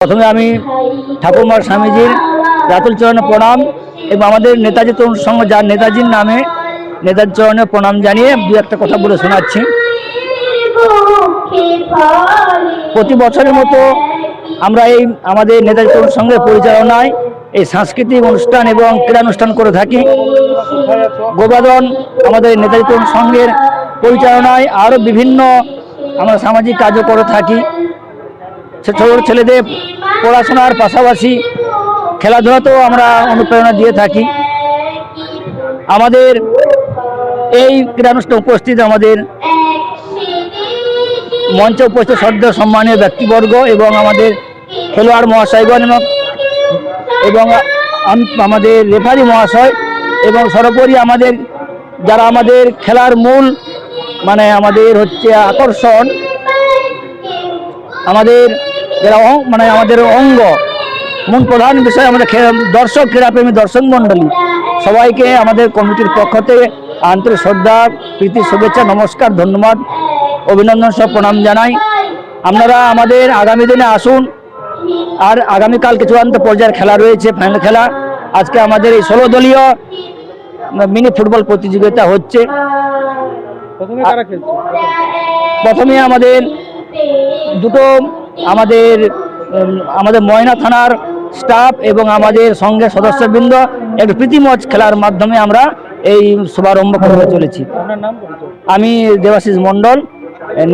প্রথমে আমি ঠাকুরমার স্বামীজির রাতুল চরণে প্রণাম এবং আমাদের নেতাজি তরুণ সংঘ যার নেতাজির নামে নেতাজির চরণে প্রণাম জানিয়ে দু একটা কথা বলে শোনাচ্ছি। প্রতি বছরের মতো আমরা এই আমাদের নেতাজি তরুণ সংঘের পরিচালনায় এই সাংস্কৃতিক অনুষ্ঠান এবং ক্রীড়ানুষ্ঠান করে থাকি। গোবাদন আমাদের নেতাজি তরুণ সংঘের পরিচালনায় আরও বিভিন্ন আমরা সামাজিক কাজও করে থাকি। ছোট ছেলেদের পড়াশোনার পাশাপাশি খেলাধুলাতেও আমরা অনুপ্রেরণা দিয়ে থাকি। আমাদের এই ক্রীড়ানুষ্ঠানে উপস্থিত আমাদের মঞ্চে উপস্থিত সদ্য সম্মানীয় ব্যক্তিবর্গ এবং আমাদের খেলোয়াড় মহাশয়গণ এবং এবং আমাদের রেফারি মহাশয় এবং সর্বোপরি আমাদের যারা আমাদের খেলার মূল মানে আমাদের হচ্ছে আকর্ষণ আমাদের যারা মানে আমাদের অঙ্গ মূল প্রধান বিষয় আমাদের দর্শক ক্রীড়াপ্রেমী দর্শক মণ্ডলী। সবাইকে আমাদের কমিটির পক্ষ থেকে আন্তরিক শ্রদ্ধা প্রীতি শুভেচ্ছা নমস্কার ধন্যবাদ অভিনন্দন সব প্রণাম জানাই। আপনারা আমাদের আগামী দিনে আসুন। আর আগামীকাল কিছু চূড়ান্ত পর্যায়ের খেলা রয়েছে ফাইনাল খেলা। আজকে আমাদের এই ষোলো দলীয় মিনি ফুটবল প্রতিযোগিতা হচ্ছে। প্রথমে আমাদের দুটো আমাদের আমাদের ময়না থানার স্টাফ এবং আমাদের সঙ্গে সদস্যবৃন্দ একটু প্রীতিমজ খেলার মাধ্যমে আমরা এই শুভারম্ভ করতে চলেছি। আপনার নাম পরিচয় আমি দেবাশিস মণ্ডল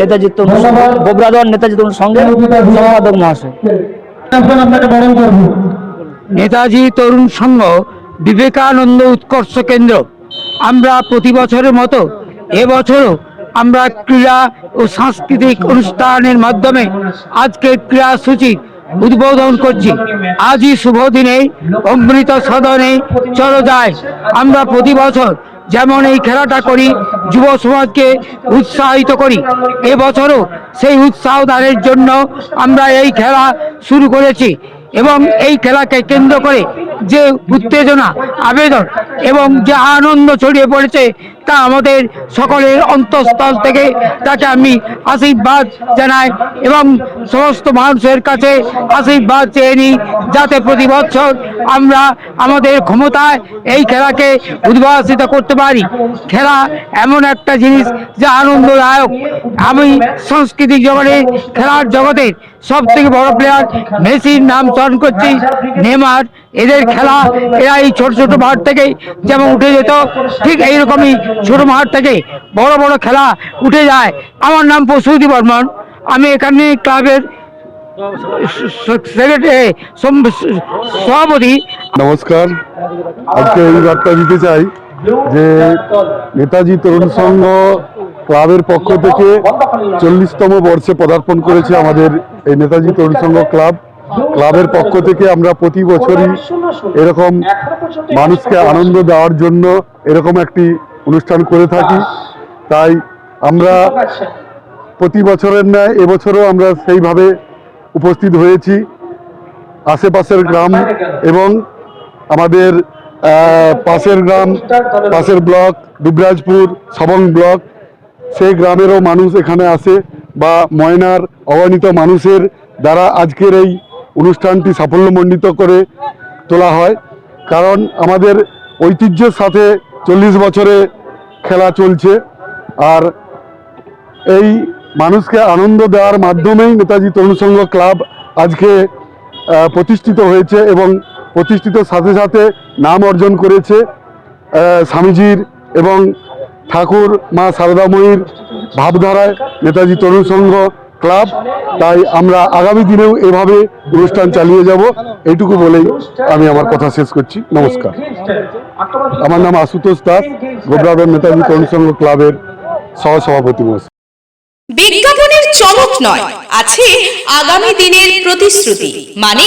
নেতাজি তরুণ সংঘ নেতাজি তরুণ সংঘের সম্পাদক মহাশয়। আপনাকে বরণ করব। নেতাজি তরুণ সংঘ বিবেকানন্দ উৎকর্ষ কেন্দ্র। আমরা প্রতি বছরের মতো এবছরও আমরা ক্রীড়া ও সাংস্কৃতিক অনুষ্ঠানের মাধ্যমে আজকে ক্রীড়াসূচি উদ্বোধন করছি। আজই শুভ দিনে অমৃত সদনে চলো যায় আমরা প্রতি বছর যেমন এই খেলাটা করি, যুব সমাজকে উৎসাহিত করি। এবছরও সেই উৎসাহ দানের জন্য আমরা এই খেলা শুরু করেছি এবং এই খেলাকে কেন্দ্র করে যে উত্তেজনা, আবেদন এবং যে আনন্দ ছড়িয়ে পড়েছে তা আমাদের সকলের অন্তঃস্থল থেকে তাকে আমি আশীর্বাদ জানাই এবং সমস্ত মানুষের কাছে আশীর্বাদ চেয়ে নিই যাতে প্রতি বছর আমরা আমাদের ক্ষমতায় এই খেলাকে উদ্ভাসিত করতে পারি। খেলা এমন একটা জিনিস যা আনন্দদায়ক। আমি সাংস্কৃতিক জগতে, খেলার জগতের সব থেকে বড় প্লেয়ার মেসির নাম স্মরণ করছি নেমার এদের খেলা এরা এই ছোট ছোট মাঠ থেকে যেমন উঠে যেত, ঠিক এইরকমই ছোট মাঠ থেকে বড় বড় খেলা উঠে যায়। আমার নাম প্রসূতি বর্মন। আমি এখানে ক্লাবের সভাপতি। নমস্কার। আজকে এই বার্তা দিতে চাই যে নেতাজি তরুণ সংঘ ক্লাবের পক্ষ থেকে চল্লিশতম বর্ষে পদার্পণ করেছে আমাদের এই নেতাজি তরুণ সংঘ ক্লাব। ক্লাবের পক্ষ থেকে আমরা প্রতি বছরই এরকম মানুষকে আনন্দ দেওয়ার জন্য এরকম একটি অনুষ্ঠান করে থাকি। তাই আমরা প্রতি বছরের ন্যায় এবছরও আমরা সেইভাবে উপস্থিত হয়েছি। আশেপাশের গ্রাম এবং আমাদের পাশের গ্রাম, পাশের ব্লক, দুবরাজপুর, সবং ব্লক, সেই গ্রামেরও মানুষ এখানে আসে বা ময়নার অগণিত মানুষের দ্বারা আজকের এই অনুষ্ঠানটি সাফল্যমণ্ডিত করে তোলা হয়। কারণ আমাদের ঐতিহ্যের সাথে চল্লিশ বছরে খেলা চলছে। আর এই মানুষকে আনন্দ দেওয়ার মাধ্যমেই নেতাজি তরুণ সংঘ ক্লাব আজকে প্রতিষ্ঠিত হয়েছে এবং প্রতিষ্ঠিত সাথে সাথে নাম অর্জন করেছে স্বামীজির এবং ঠাকুর মা সারদাময়ীর ভাবধারায় নেতাজি তরুণ সংঘ ক্লাব, তাই আমরা আগামী দিনেও এভাবে অনুষ্ঠান চালিয়ে যাব। এইটুকু বলেই আমি আমার কথা শেষ করছি। নমস্কার। আমার নাম আশুতোষ দাস, গোবরাবের নেতাজি কর্মসংঘ সংঘ ক্লাবের সহসভাপতি মহাশয়। বিজ্ঞাপনের চমক নয়, আছে আগামী দিনের প্রতিশ্রুতি মানে